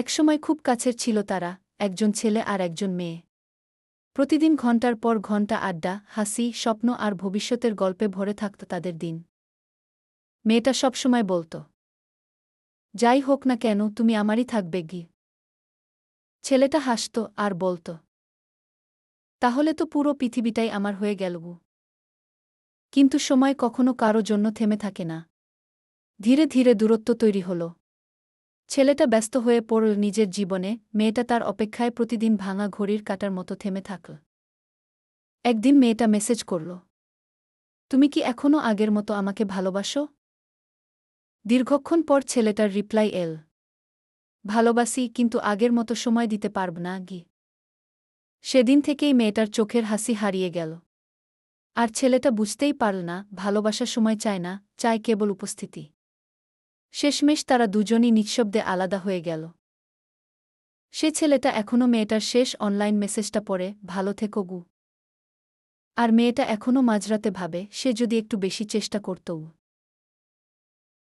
একসময় খুব কাছের ছিল তারা, একজন ছেলে আর একজন মেয়ে। প্রতিদিন ঘণ্টার পর ঘণ্টা আড্ডা, হাসি, স্বপ্ন আর ভবিষ্যতের গল্পে ভরে থাকত তাদের দিন। মেয়েটা সবসময় বলত, যাই হোক না কেন, তুমি আমারই থাকবে গি। ছেলেটা হাসত আর বলত, তাহলে তো পুরো পৃথিবীটাই আমার হয়ে গেল কিন্তু সময় কখনো কারও জন্য থেমে থাকে না। ধীরে ধীরে দূরত্ব তৈরি হল। ছেলেটা ব্যস্ত হয়ে পড়ল নিজের জীবনে, মেয়েটা তার অপেক্ষায় প্রতিদিন ভাঙা ঘড়ির কাটার মতো থেমে থাকল। একদিন মেয়েটা মেসেজ করল, তুমি কি এখনও আগের মতো আমাকে ভালোবাসো? দীর্ঘক্ষণ পর ছেলেটার রিপ্লাই এল, ভালোবাসি, কিন্তু আগের মতো সময় দিতে পারব না, গি। সেদিন থেকেই মেয়েটার চোখের হাসি হারিয়ে গেল। আর ছেলেটা বুঝতেই পারল না ভালোবাসা সময় চায় না, চায় কেবল উপস্থিতি। শেষমেশ তারা দুজনই নিঃশব্দে আলাদা হয়ে গেল। সে ছেলেটা এখনও মেয়েটার শেষ অনলাইন মেসেজটা পড়ে, ভালো থেকো গু। আর মেয়েটা এখনও মাঝরাতে ভাবে, সে যদি একটু বেশি চেষ্টা করতও।